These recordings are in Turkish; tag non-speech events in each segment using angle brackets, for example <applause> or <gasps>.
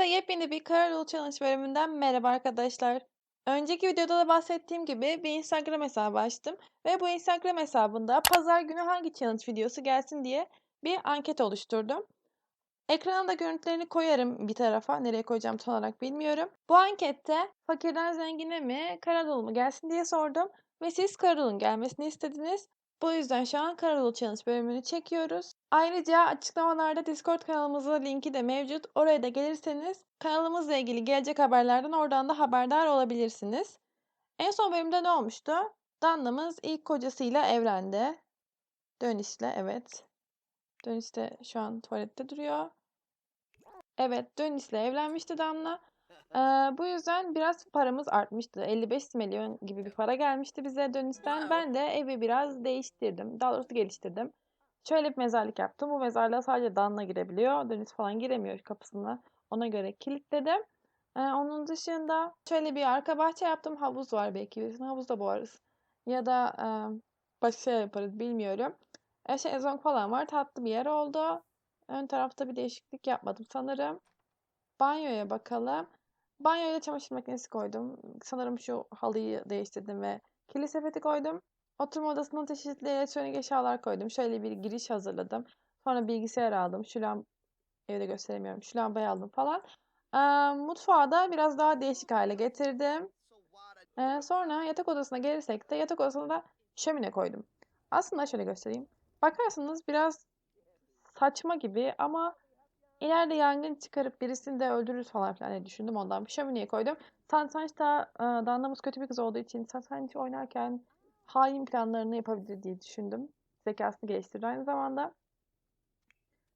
Hepinize yepyeni bir Karadolu Challenge bölümünden merhaba arkadaşlar. Önceki videoda da bahsettiğim gibi bir Instagram hesabı açtım ve bu Instagram hesabında pazar günü hangi challenge videosu gelsin diye bir anket oluşturdum. Ekrana da görüntülerini koyarım bir tarafa. Nereye koyacağım tam olarak bilmiyorum. Bu ankette fakirden zengine mi, Karadolu mu gelsin diye sordum ve siz Karadolu'nun gelmesini istediniz. Bu yüzden şu an Karadolu Challenge bölümünü çekiyoruz. Ayrıca açıklamalarda Discord kanalımızın linki de mevcut. Oraya da gelirseniz kanalımızla ilgili gelecek haberlerden oradan da haberdar olabilirsiniz. En son bölümde ne olmuştu? Danna'mız ilk kocasıyla evlendi. Dönüş'le evet. Dönüş de şu an tuvalette duruyor. Evet Dönüş'le evlenmişti Danla. Ee, bu yüzden biraz paramız artmıştı. 55 milyon gibi bir para gelmişti bize dönüşten. Ben de evi biraz değiştirdim. Daha doğrusu geliştirdim. Şöyle bir mezarlık yaptım. Bu mezarlığa sadece Danla girebiliyor. Dönüş falan giremiyor kapısına. Ona göre kilitledim. Ee, onun dışında şöyle bir arka bahçe yaptım. Havuz var belki birisinin. Havuzda boğarız. Ya da e, başka şey yaparız bilmiyorum. E, şezlong falan var. Tatlı bir yer oldu. Ön tarafta bir değişiklik yapmadım sanırım. Banyoya bakalım. Banyoya çamaşır makinesi koydum. Sanırım şu halıyı değiştirdim ve kirli sepeti koydum. Oturma odasına çeşitli elektronik eşyalar koydum. Şöyle bir giriş hazırladım. Sonra bilgisayar aldım. Şu lamp evde gösteremiyorum. Şu lambayı aldım falan. Ee, mutfağı da biraz daha değişik hale getirdim. Ee, sonra yatak odasına gelirsek de yatak odasına da şömine koydum. Aslında şöyle göstereyim. Bakarsınız biraz saçma gibi ama ileride yangın çıkarıp birisini de öldürürüz falan filan diye düşündüm. Ondan bir şömineye koydum. Satrançta e, Danlamız kötü bir kız olduğu için satranç oynarken hain planlarını yapabilir diye düşündüm. Zekasını geliştirdi aynı zamanda.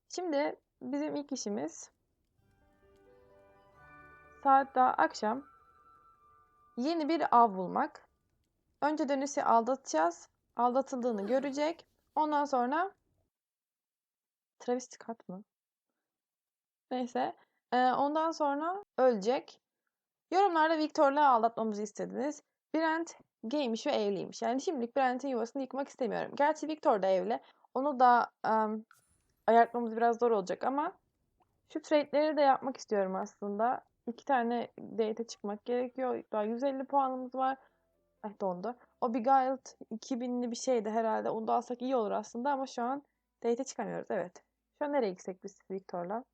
Şimdi bizim ilk işimiz saat daha akşam yeni bir av bulmak. Önce dönüşü aldatacağız. Aldatıldığını görecek. Ondan sonra Travis Scott mı? Neyse. Ee, ondan sonra ölecek. Yorumlarda Victor'la aldatmamızı istediniz. Brent gaymiş ve evliymiş. Yani şimdilik Brent'in yuvasını yıkmak istemiyorum. Gerçi Victor da evli. Onu da um, ayartmamız biraz zor olacak ama şu trade'leri de yapmak istiyorum aslında. İki tane date çıkmak gerekiyor. Daha 150 puanımız var. Ay dondu. O Beguiled 2000'li bir şeydi herhalde. Onu da alsak iyi olur aslında ama şu an date çıkamıyoruz. Evet. Şu an nereye gitsek biz Victor'la?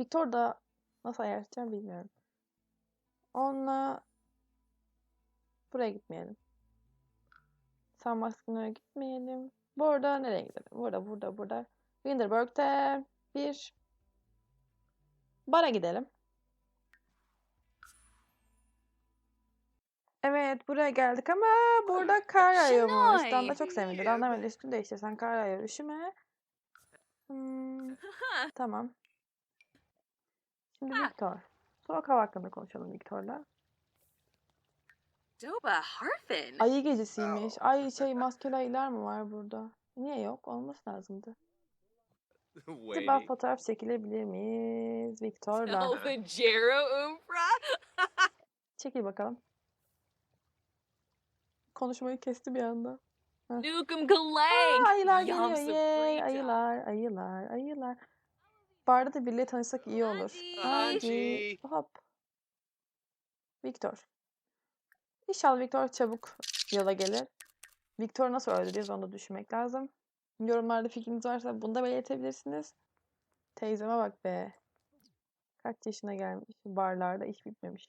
Victor da nasıl ayarlayacağım bilmiyorum. Onunla buraya gitmeyelim. San Maximo'ya gitmeyelim. Burada nereye gidelim? Burada, burada, burada. Winterberg'de bir bara gidelim. Evet buraya geldik ama burada kar yağıyormuş. Şenay. Damla çok sevindi. Damla böyle üstünü değiştirsen kar yağıyor. Üşüme. Hmm, <laughs> tamam. Şimdi Ah. Victor. Soğuk hava hakkında konuşalım Victor'la. Doba Harfin. Ayı gecesiymiş. Ay şey maskeli ayılar mı var burada? Niye yok? Olması lazımdı. <laughs> Acaba fotoğraf çekilebilir miyiz Victor'la? <laughs> Çekil bakalım. Konuşmayı kesti bir anda. Nukum Aa, Galang. ayılar geliyor. Yay, ayılar, ayılar, ayılar. Barda da biriyle tanışsak iyi olur. Hadi. Hadi. Hop. Victor. İnşallah Victor çabuk yola gelir. Victor nasıl öldüreceğiz onu da düşünmek lazım. Yorumlarda fikriniz varsa bunu da belirtebilirsiniz. Teyzeme bak be. Kaç yaşına gelmiş. Barlarda iş bitmemiş.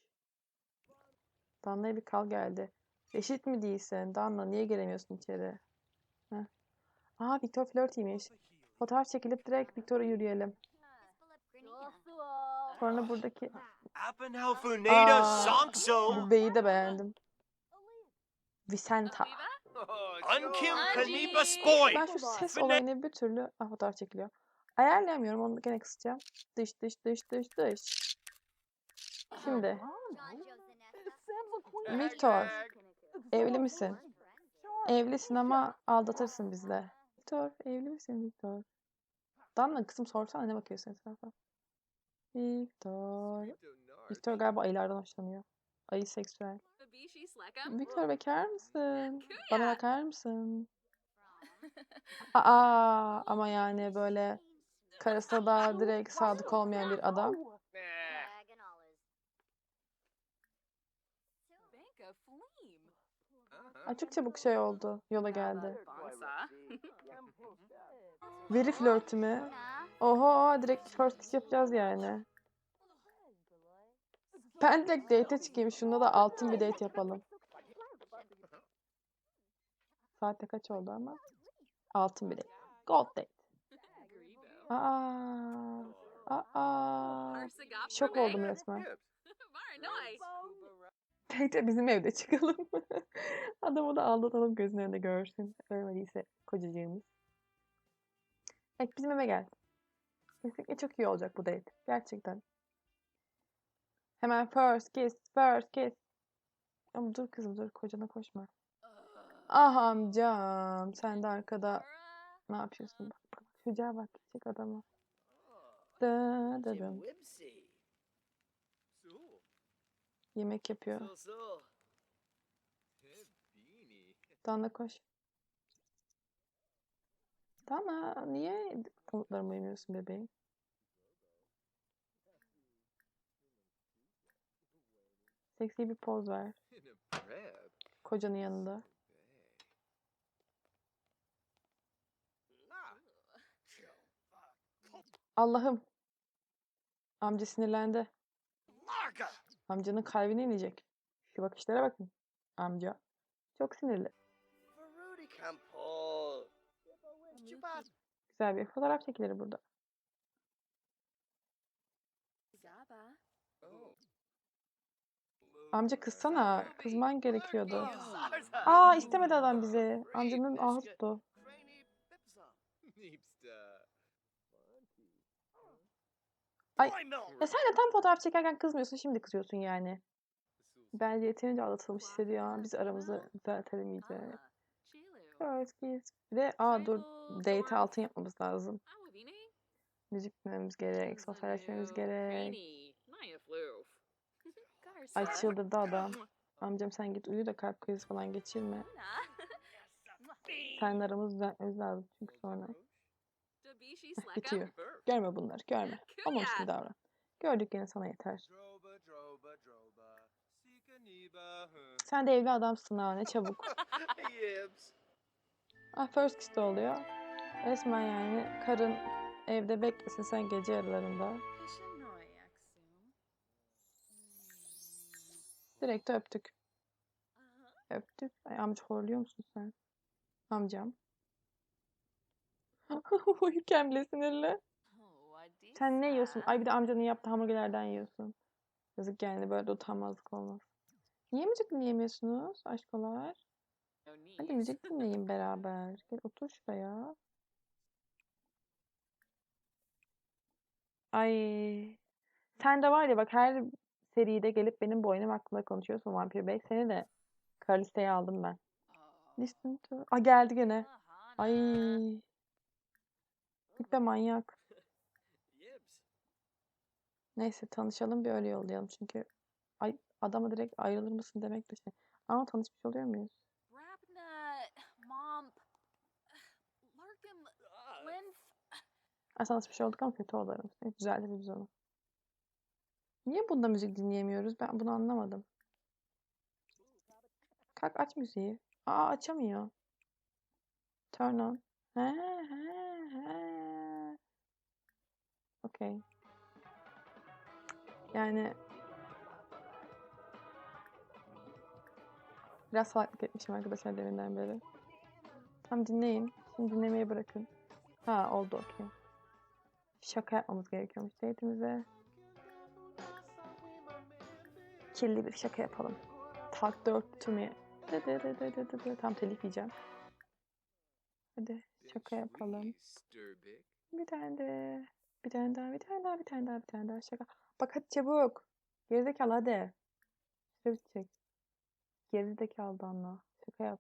Danla'ya bir kal geldi. Eşit mi değilsin? Danla niye gelemiyorsun içeri? Heh. Aa Victor flörtiymiş. Fotoğraf çekilip direkt Victor'a yürüyelim. Sonra buradaki Aa, beyi de beğendim. Vicenta. <laughs> Unkim Spoy. Ben şu ses olayını bir türlü ah, fotoğraf çekiliyor. Ayarlayamıyorum onu gene kısacağım. Dış dış dış dış dış. Şimdi Victor evli misin? Evlisin ama aldatırsın bizle. Victor evli misin Victor? Damla kızım sorsana ne bakıyorsun etrafa? Victor. Victor galiba ayılardan hoşlanıyor. Ayı seksüel. Victor bekar mısın? Bana bakar mısın? <laughs> Aa ama yani böyle karısına da direkt sadık olmayan bir adam. Açık çabuk şey oldu. Yola geldi. <laughs> Veri flörtü mü? Oho direkt first kiss yapacağız yani. Ben direkt date'e çıkayım. Şunda da altın bir date yapalım. Saatte kaç oldu ama? Altın bir date. Gold date. Aa. Aa. Şok oldum resmen. Date'e bizim evde çıkalım. <laughs> Adamı da aldatalım gözünün önünde görsün. Ölmediyse kocacığımız. Evet bizim eve gel. Kesinlikle çok iyi olacak bu date. Gerçekten. Hemen first kiss, first kiss. Ama dur kızım dur kocana koşma. Ah amcam sen de arkada ne yapıyorsun? Bak bak çocuğa bak küçük adama. Da da da. Yemek yapıyor. Dana koş. Dana niye komutlarıma uymuyorsun bebeğim? Seksi bir poz ver. Kocanın yanında. Allah'ım. Amca sinirlendi. Amcanın kalbine inecek. Şu bakışlara bakın. Amca. Çok sinirli. Güzel bir fotoğraf çekilir burada. Amca kızsana. Kızman gerekiyordu. Aa istemedi adam bizi. Amcanın ahı tuttu. Ay, Ya sen de tam fotoğraf çekerken kızmıyorsun şimdi kızıyorsun yani. Bence yeterince aldatılmış hissediyor. Biz aramızı düzeltelim iyice. First kiss. Bir de aa dur date altın yapmamız lazım. Müzik dinlememiz gerek. Gerek. Naya floof. Garza. Ay çıldırdı adam. Amcam sen git uyu da kalp krizi falan geçirme. <laughs> Seninle aramızı düzeltmemiz lazım çünkü sonra. Heh, slacka. bitiyor. Görme bunları görme. Olmamış gibi davran. Gördük yine sana yeter. Sen de evli adamsın ha ne çabuk. <laughs> Ah first kiss de oluyor. Resmen yani karın evde beklesin sen gece yarılarında. Direkt öptük. Öptük. Ay amca horluyor musun sen? Amcam. <laughs> Uyurken bile sinirli. Sen ne yiyorsun? Ay bir de amcanın yaptığı hamburgerlerden yiyorsun. Yazık yani böyle de utanmazlık olmaz. Niye müzik dinleyemiyorsunuz aşkolar? Hadi müzik <laughs> dinleyin beraber. Gel otur şuraya. Ay. Sen de var ya bak her seride gelip benim boynum hakkında konuşuyorsun Vampir Bey. Seni de kara listeye aldım ben. Listen to... Aa geldi gene. Ay. Git be manyak. <laughs> Neyse tanışalım bir öyle yollayalım çünkü ay adama direkt ayrılır mısın demek de şey. Ama tanışmış oluyor muyuz? Ay tanışmış olduk ama kötü. Evet, düzeltiriz biz onu. Niye bunda müzik dinleyemiyoruz? Ben bunu anlamadım. Kalk aç müziği. Aa açamıyor. Turn on. He he he. Okey. Yani biraz farklılık etmişim arkadaşlar deminden beri. Tam dinleyin. Şimdi dinlemeyi bırakın. Ha oldu okey. Şaka yapmamız gerekiyormuş date'imize. Kirli bir şaka yapalım. Talk dirty to me. Dı dı dı dı dı dı. Tam telif yiyeceğim. Hadi şaka yapalım. Bir tane de. Bir tane daha, bir tane daha, bir tane daha, bir tane daha şaka. Bak hadi çabuk. Gerizekalı hadi. Süre bitecek. Gerizekalı Danla. Şaka yap.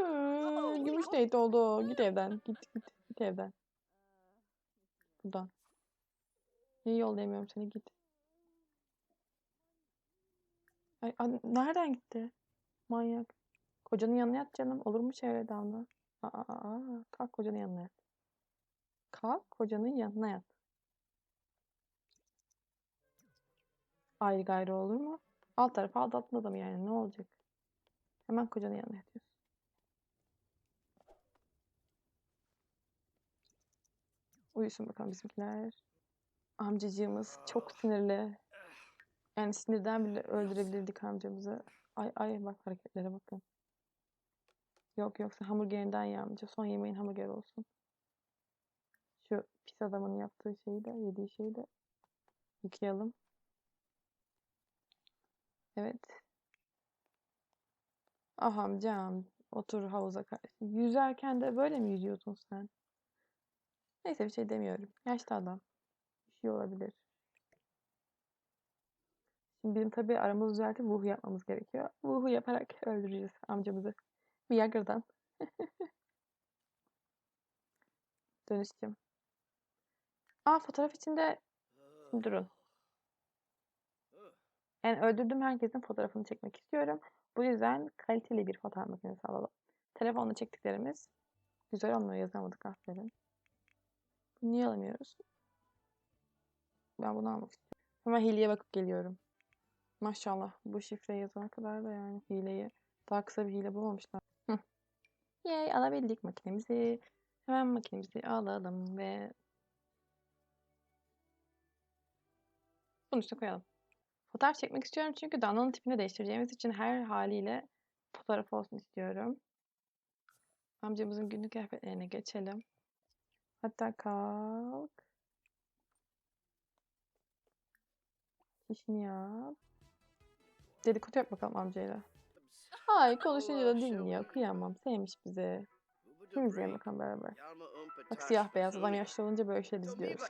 Hı, gümüş date oldu. Git evden. Git git. Git evden. Buradan. Niye yollayamıyorum seni? Git. Ay, ay, nereden gitti? Manyak. Kocanın yanına yat canım. Olur mu çevre damla? Aa, aa, aa. Kalk kocanın yanına yat. Kalk kocanın yanına yat. Ayrı gayrı olur mu? Alt tarafı aldatma adamı yani ne olacak? Hemen kocanın yanına yatıyorsun. Uyusun bakalım bizimkiler. Amcacığımız çok sinirli. Yani sinirden bile öldürebilirdik amcamızı. Ay ay bak hareketlere bakın. Yok yoksa hamburgerinden ye amca. Son yemeğin hamburger olsun. Şu pis adamın yaptığı şeyi de yediği şeyi de yıkayalım. Evet. Ah amcam. Otur havuza karşı. Yüzerken de böyle mi yüzüyorsun sen? Neyse bir şey demiyorum. Yaşlı adam. Bir şey olabilir. Şimdi bizim tabii aramızı düzeltip vuhu yapmamız gerekiyor. Vuhu yaparak <laughs> öldüreceğiz amcamızı. Viagra'dan. <laughs> Dönüşeceğim. Aa fotoğraf içinde Şimdi durun. Yani öldürdüğüm herkesin fotoğrafını çekmek istiyorum. Bu yüzden kaliteli bir fotoğraf makinesi alalım. Telefonla çektiklerimiz güzel olmuyor yazamadık aferin. Niye alamıyoruz? Ben bunu almak istiyorum. Hemen hileye bakıp geliyorum. Maşallah bu şifreyi yazana kadar da yani hileyi daha kısa bir hile bulmamışlar. Hı. Yay alabildik makinemizi. Hemen makinemizi alalım ve bunu üstüne koyalım. Fotoğraf çekmek istiyorum çünkü Dana'nın tipini değiştireceğimiz için her haliyle fotoğraf olsun istiyorum. Amcamızın günlük kıyafetlerine geçelim. Hatta kalk. İşini yap. Dedikodu yap bakalım amcayla. Ay konuşunca da dinliyor. Kıyamam. Sevmiş bizi. Kim izleyelim bakalım beraber. Bak siyah beyaz adam yaşlı olunca böyle şeyler izliyoruz.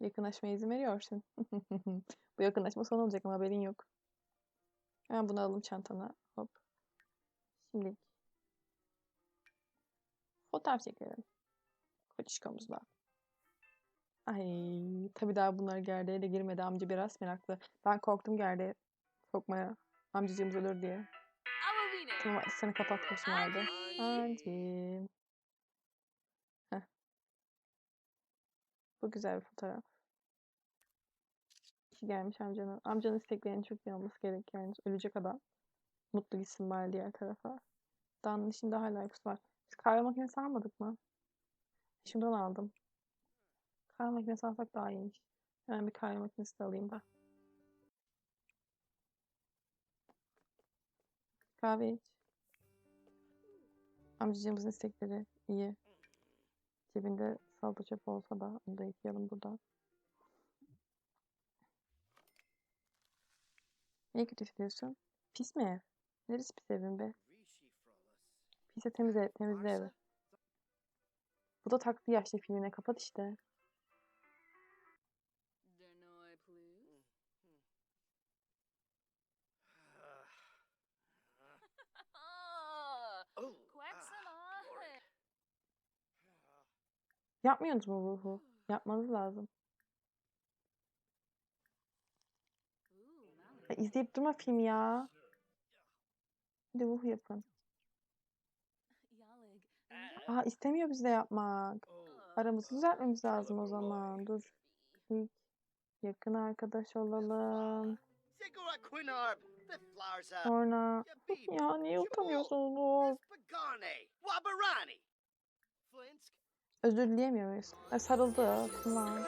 Yakınlaşmaya izin veriyorsun. <laughs> Bu yakınlaşma son olacak ama haberin yok. Hemen bunu alalım çantana. Hop. Şimdi fotoğraf çekelim. Koçişkomuzla. Ay tabii daha bunlar gerdeğe de girmedi. Amca biraz meraklı. Ben korktum gerdeğe sokmaya. Amcacığımız ölür diye. Tamam seni kapatmışım. Anci. Heh. Bu güzel bir fotoğraf. İyi gelmiş amcanın. Amcanın isteklerinin çok iyi olması gerek yani. Ölecek adam. Mutlu gitsin bari diğer tarafa. Dan'ın içinde hala uykusu var. Biz kahve makinesi almadık mı? Şundan aldım. Kahve makinesi alsak daha iyiymiş. Yani bir kahve makinesi de alayım ben. Kahve iç. Amcacığımızın istekleri iyi. Cebinde salata çöp olsa da onu da yıkayalım burada. Niye kötü hissediyorsun? Pis mi ev? Neresi pis evin be? Pise temizle, temizle evi. Bu da taktı yaşlı filmine. Kapat işte. Please. <laughs> <laughs> Ah. Yapmıyorsunuz mu ruhu? Yapmanız lazım. Ya Mallory. izleyip durma film ya. Bir de ruhu yapın. Aa istemiyor biz de yapmak. Oh. Aramızı düzeltmemiz lazım o zaman. Dur. İlk yakın arkadaş olalım. Sonra ya <laughs> niye utanıyorsunuz? Özür dileyemiyor muyuz? E, sarıldı. Tamam. <laughs>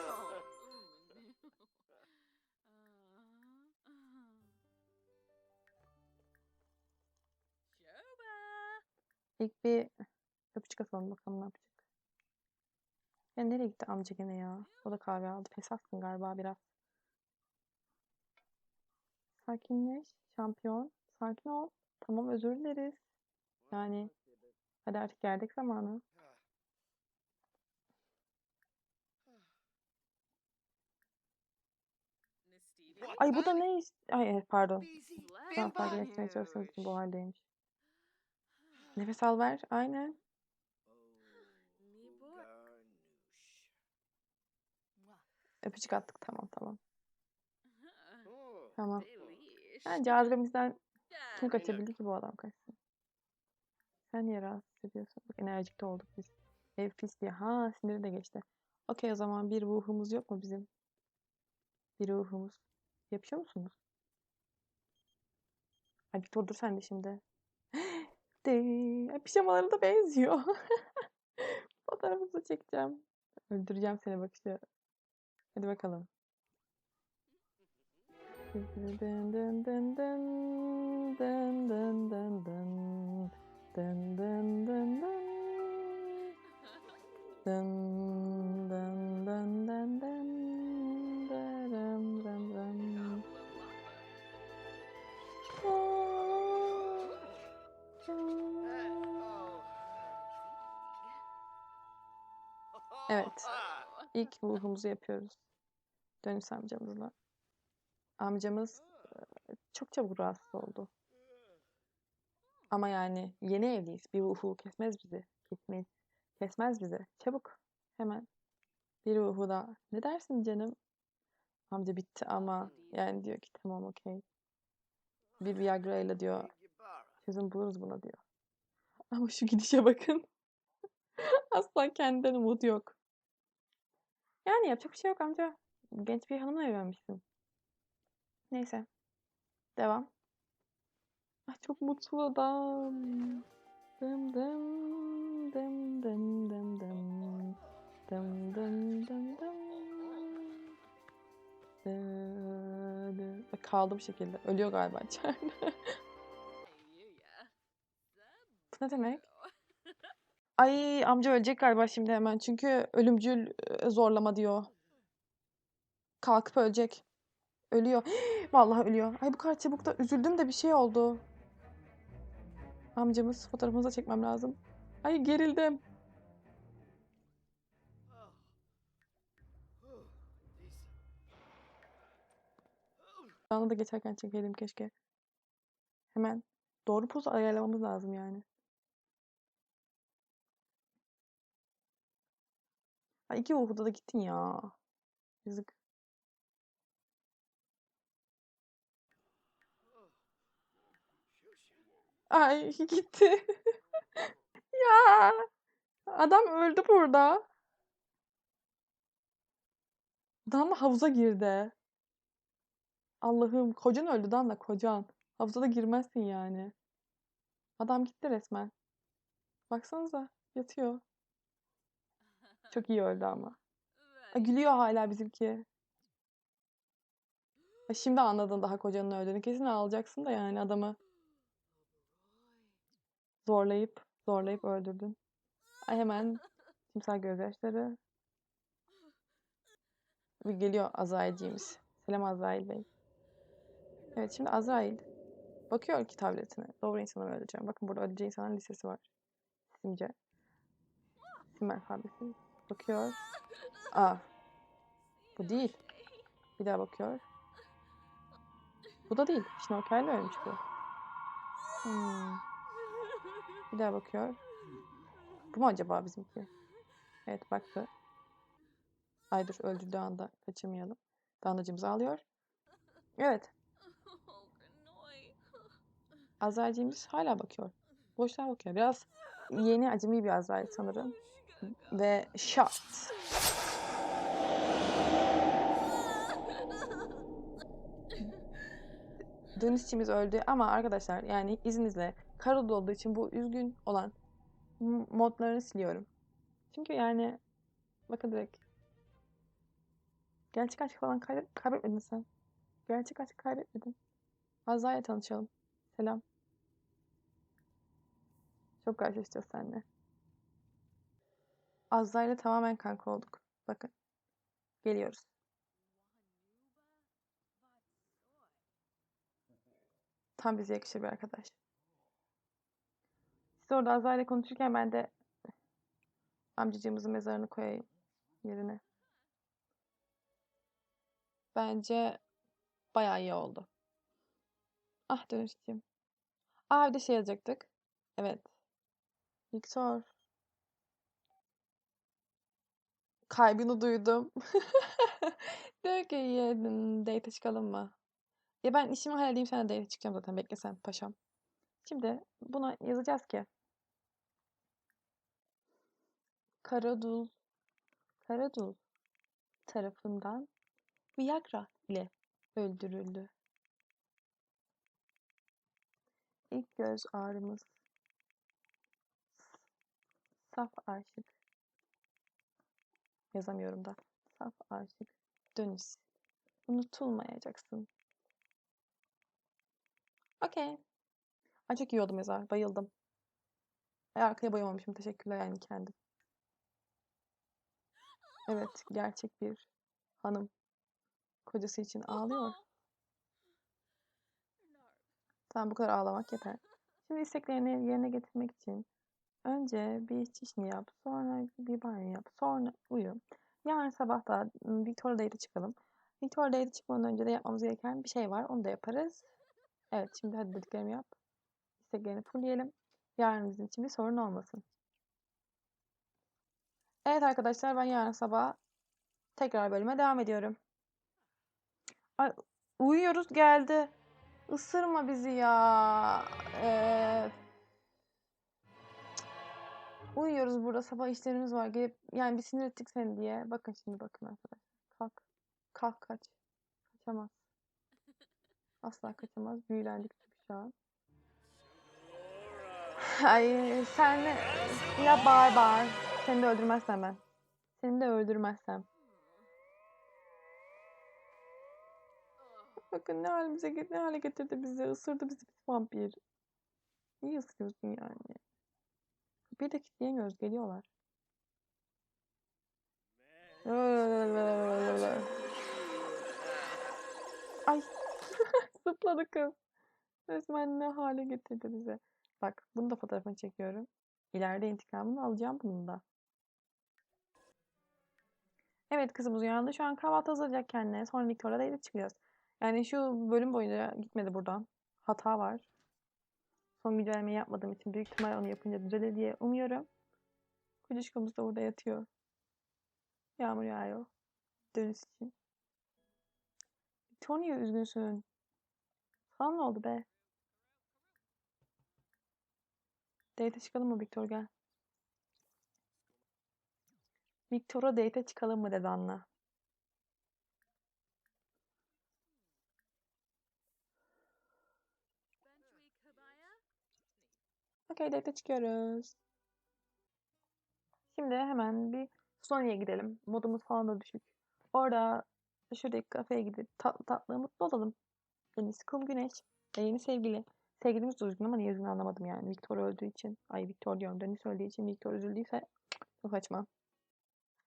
Shoba. İlk bir öpücük atalım bakalım ne yapacak. Ya nereye gitti amca gene ya? O da kahve aldı. Fesatsın galiba biraz. Sakinleş. Şampiyon. Sakin ol. Tamam özür dileriz. Yani hadi artık gerdek zamanı. Ay bu da ne? Ay pardon. An fark etmeye çalıştığınız için bu haldeymiş. Nefes al ver. Aynen. Öpücük attık. Tamam tamam. Tamam. Yani cazibemizden kim kaçabildi ki bu adam kaçsın? Sen niye rahatsız ediyorsun? Bak enerjik de olduk biz. Ev pis diye. Ha siniri de geçti. Okey o zaman bir ruhumuz yok mu bizim? Bir ruhumuz. Yapıyor musunuz? Ay bir dur sen de şimdi. <gasps> De, pijamaları da benziyor. <laughs> Fotoğrafını çekeceğim. Öldüreceğim seni bakışı. Hadi bakalım. Dın dın dın dın dın dın dın dın dın. Dın dın dın İlk ruhumuzu yapıyoruz. Dönüş amcamızla. Amcamız e, çok çabuk rahatsız oldu. Ama yani yeni evliyiz. Bir ruhu kesmez bizi. Kesmez. Kesmez bizi. Çabuk. Hemen. Bir ruhu da. Ne dersin canım? Amca bitti ama yani diyor ki tamam okey. Bir Viagra ile diyor çözüm buluruz buna diyor. Ama şu gidişe bakın. <laughs> Asla kendinden umut yok. Yani yapacak bir şey yok amca. Genç bir hanımla evlenmişsin. Neyse. Devam. Ay çok mutlu adam. Dım dım dım dım dım dım. Dım dım dım dım. Kaldı bu şekilde. Ölüyor galiba içeride. Bu ne demek? Ay amca ölecek galiba şimdi hemen. Çünkü ölümcül zorlama diyor. Kalkıp ölecek. Ölüyor. <gasps> Vallahi ölüyor. Ay bu kadar çabuk da üzüldüm de bir şey oldu. Amcamız fotoğrafımıza çekmem lazım. Ay gerildim. Bana da geçerken çekeydim keşke. Hemen doğru poz ayarlamamız lazım yani. Ay iki Uğur'da da gittin ya. Yazık. Ay <laughs> gitti. <laughs> Ya. Adam öldü burada. Danla havuza girdi. Allah'ım kocan öldü Danla kocan. Havuza da girmezsin yani. Adam gitti resmen. Baksanıza yatıyor. Çok iyi öldü ama. Ay, gülüyor hala bizimki. Ay, şimdi anladın daha kocanın öldüğünü. Kesin ağlayacaksın da yani adamı zorlayıp zorlayıp öldürdün. Ay hemen timsah gözyaşları. Bir geliyor Azrail'ciğimiz. Selam Azrail Bey. Evet şimdi Azrail bakıyor ki tabletine. Doğru insanı mı öleceğim. Bakın burada öleceği insanların listesi var. Simce. Sim alfabesi. Bakıyor. Aa. Bu değil. Bir daha bakıyor. Bu da değil. Şnorkel'le ölmüş bu. Hmm. Bir daha bakıyor. Bu mu acaba bizimki? Evet baktı. Ay dur öldürdüğü anda kaçırmayalım. Dandacımız ağlıyor. Evet. Azrail'ciğimiz hala bakıyor. Boşluğa bakıyor. Biraz yeni acemi bir Azrail sanırım. Ve shot. Dönüşçimiz öldü ama arkadaşlar yani izninizle Karol olduğu için bu üzgün olan modlarını siliyorum. Çünkü yani bakın direkt gerçek aşk falan kaybe- kaybetmedin sen. Gerçek aşk kaybetmedin. Azra'yla tanışalım. Selam. Çok karşılaşacağız seninle. Azra'yla tamamen kanka olduk. Bakın. Geliyoruz. Tam bize yakışır bir arkadaş. Siz orada Azra'yla konuşurken ben de amcacığımızın mezarını koyayım yerine. Bence bayağı iyi oldu. Ah dönüştüm. Aa bir de şey yazacaktık. Evet. Viktor. Kalbini duydum. <laughs> Diyor ki "Ya, hmm, date çıkalım mı? Ya ben işimi halledeyim de date çıkacağım zaten. Bekle sen paşam. Şimdi buna yazacağız ki Karadul Karadul tarafından Viagra ile öldürüldü. İlk göz ağrımız. Saf aşık. Yazamıyorum da. Saf aşık. Dönüş. Unutulmayacaksın. Okey. İyi oldu mezar. Bayıldım. Ay arkaya boyamamışım. Teşekkürler yani kendim. Evet, gerçek bir hanım kocası için ağlıyor. Tamam bu kadar ağlamak yeter. Şimdi isteklerini yerine getirmek için önce bir çişini yap, sonra bir banyo yap, sonra uyu. Yarın sabah da Victoria Day'de çıkalım. Victoria Day'de çıkmadan önce de yapmamız gereken bir şey var. Onu da yaparız. Evet şimdi hadi dediklerimi yap. İsteklerini fullleyelim. Yarın bizim için bir sorun olmasın. Evet arkadaşlar ben yarın sabah tekrar bölüme devam ediyorum. Ay, uyuyoruz geldi. Isırma bizi ya. Ee, uyuyoruz burada sabah işlerimiz var. Gelip yani bir sinir ettik seni diye. Bakın şimdi bakın arkadaşlar. Kalk. Kalk kaç. Kaçamaz. <laughs> Asla kaçamaz. Büyülendik çünkü şu an. Ay sen ya bağır bağır. Seni de öldürmezsem ben. Seni de öldürmezsem. Bakın ne halimize ne hale getirdi bizi. Isırdı bizi bir vampir. Niye ısırıyorsun yani? Kapıyı da kilitleyemiyoruz. Geliyorlar. <laughs> Ay. <laughs> Zıpladı kız. Resmen ne hale getirdi bizi. Bak bunu da fotoğrafını çekiyorum. İleride intikamını alacağım bunun da. Evet kızımız uyandı. Şu an kahvaltı hazırlayacak kendine. Sonra Victoria'da gidip çıkacağız. Yani şu bölüm boyunca gitmedi buradan. Hata var. Son güncellemeyi yapmadığım için büyük ihtimal onu yapınca düzelir diye umuyorum. Kocuşkumuz da orada yatıyor. Yağmur yağıyor. Dönüş için. Victoria üzgünsün. Sana ne oldu be? Date'e çıkalım mı Victor gel. Victor'a date'e çıkalım mı dedi Anna. Okey çıkıyoruz. Şimdi hemen bir Sony'ye gidelim. Modumuz falan da düşük. Orada şuradaki kafeye gidip tatlı tatlı mutlu olalım. Deniz, kum, güneş ve yeni sevgili. Sevgilimiz de ama niye üzgün anlamadım yani. Victor öldüğü için. Ay Victor diyorum. Deniz öldüğü için Victor üzüldüyse çok saçma.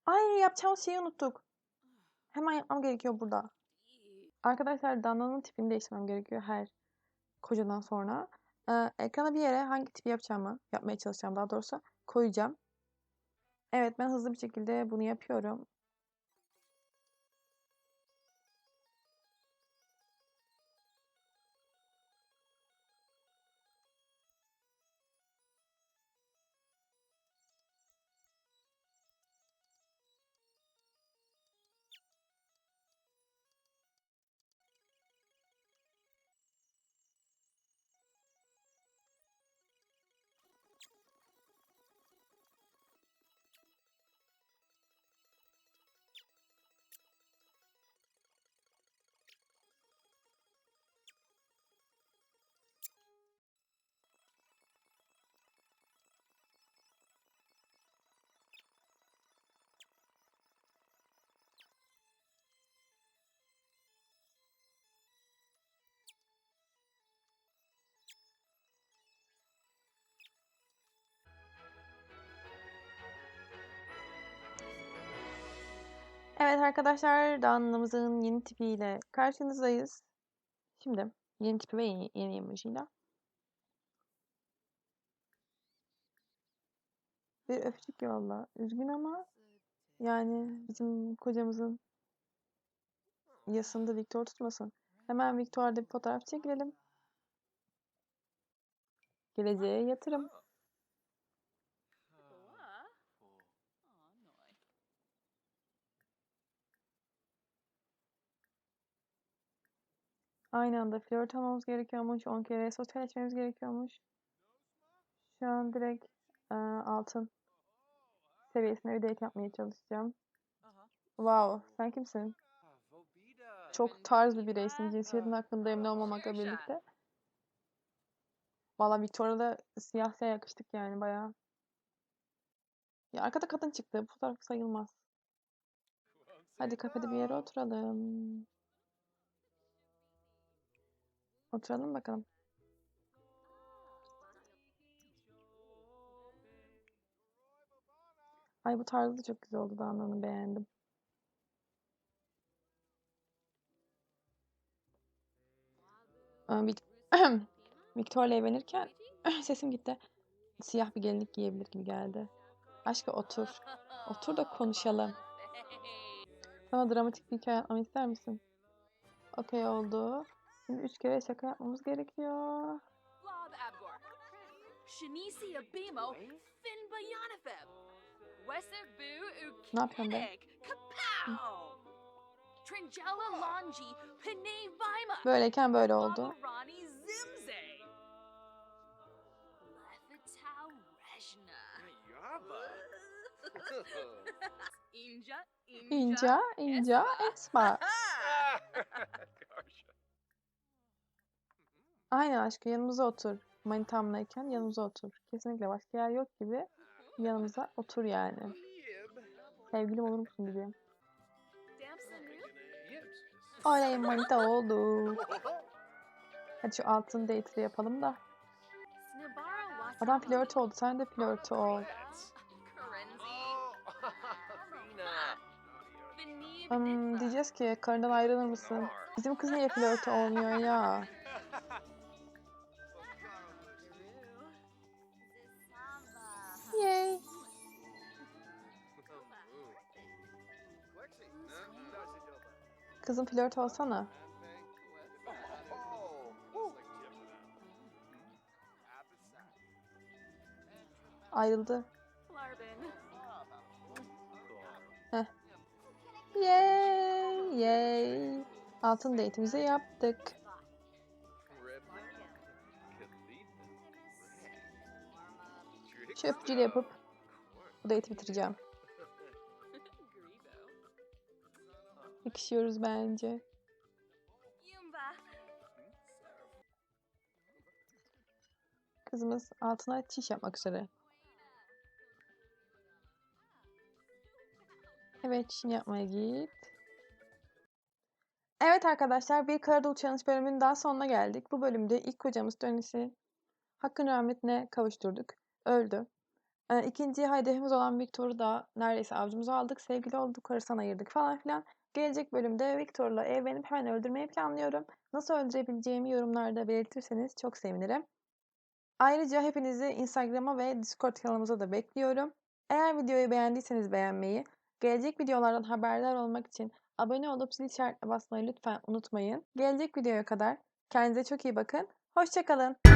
Ay yapacağımız şeyi unuttuk. Hemen yapmam gerekiyor burada. Arkadaşlar Dana'nın tipini değiştirmem gerekiyor her kocadan sonra. Ee, ekrana bir yere hangi tipi yapacağımı, yapmaya çalışacağım daha doğrusu koyacağım. Evet ben hızlı bir şekilde bunu yapıyorum. Evet arkadaşlar Dana'mızın yeni tipiyle karşınızdayız. Şimdi yeni tipi ve yeni, yeni emojiyle. Bir öpücük yolla. Üzgün ama yani bizim kocamızın yasında Victor tutmasın. Hemen Victor'da bir fotoğraf çekilelim. Geleceğe yatırım. Aynı anda flört almamız gerekiyormuş. 10 kere sosyalleşmemiz gerekiyormuş. Şu an direkt e, altın seviyesinde bir date yapmaya çalışacağım. Wow, sen kimsin? Çok tarz bir bireysin cinsiyetin hakkında emin olmamakla birlikte. Valla Victoria da siyah siyah yakıştık yani bayağı. Ya arkada kadın çıktı. Bu fotoğraf sayılmaz. Hadi kafede bir yere oturalım. Oturalım bakalım. Ay bu tarzı da çok güzel oldu. Onu beğendim. Vic <clears throat> Victoria evlenirken <clears throat> sesim gitti. Siyah bir gelinlik giyebilir gibi geldi. Aşkı otur. Otur da konuşalım. Sana dramatik bir hikaye anlatmamı ister misin? Okey oldu. Şimdi üç kere şaka yapmamız gerekiyor. Lob Abgor. Shanisi Abimo. Fin Bayanafeb. Weser Bu Ne yapıyorsun be? Ukinek. Kapow. Tringella Longi. Pene Vima. Böyleyken böyle oldu. Labarani Zimze. Lefetau Rejna. Yava. <laughs> Inja. İnca, inca, esma. <laughs> Aynen aşkı yanımıza otur. Manitamlayken yanımıza otur. Kesinlikle başka yer yok gibi. Yanımıza otur yani. Sevgilim olur musun gibi. Oley manita oldu. Hadi şu altın date'i yapalım da. Adam flört oldu. Sen de flört ol. Nitsa. diyeceğiz ki karından ayrılır mısın? Bizim kız niye flört olmuyor ya? Yay. Kızım flört olsana. Ayrıldı. Larbin. Yay. Yay. Altın date'imizi yaptık. Şu öpücüğü yapıp bu date'i bitireceğim. Yakışıyoruz bence. Kızımız altına çiş yapmak üzere. Evet çişini yapmaya git. Evet arkadaşlar bir Karadul Challenge bölümünün daha sonuna geldik. Bu bölümde ilk kocamız Dönüş'ü hakkın rahmetine kavuşturduk. Öldü. Ee, ikinci hedefimiz olan Victor'u da neredeyse avcumuza aldık. Sevgili olduk, karısından ayırdık falan filan. Gelecek bölümde Victor'la evlenip hemen öldürmeyi planlıyorum. Nasıl öldürebileceğimi yorumlarda belirtirseniz çok sevinirim. Ayrıca hepinizi Instagram'a ve Discord kanalımıza da bekliyorum. Eğer videoyu beğendiyseniz beğenmeyi, gelecek videolardan haberdar olmak için abone olup zil işaretine basmayı lütfen unutmayın. Gelecek videoya kadar kendinize çok iyi bakın. Hoşçakalın.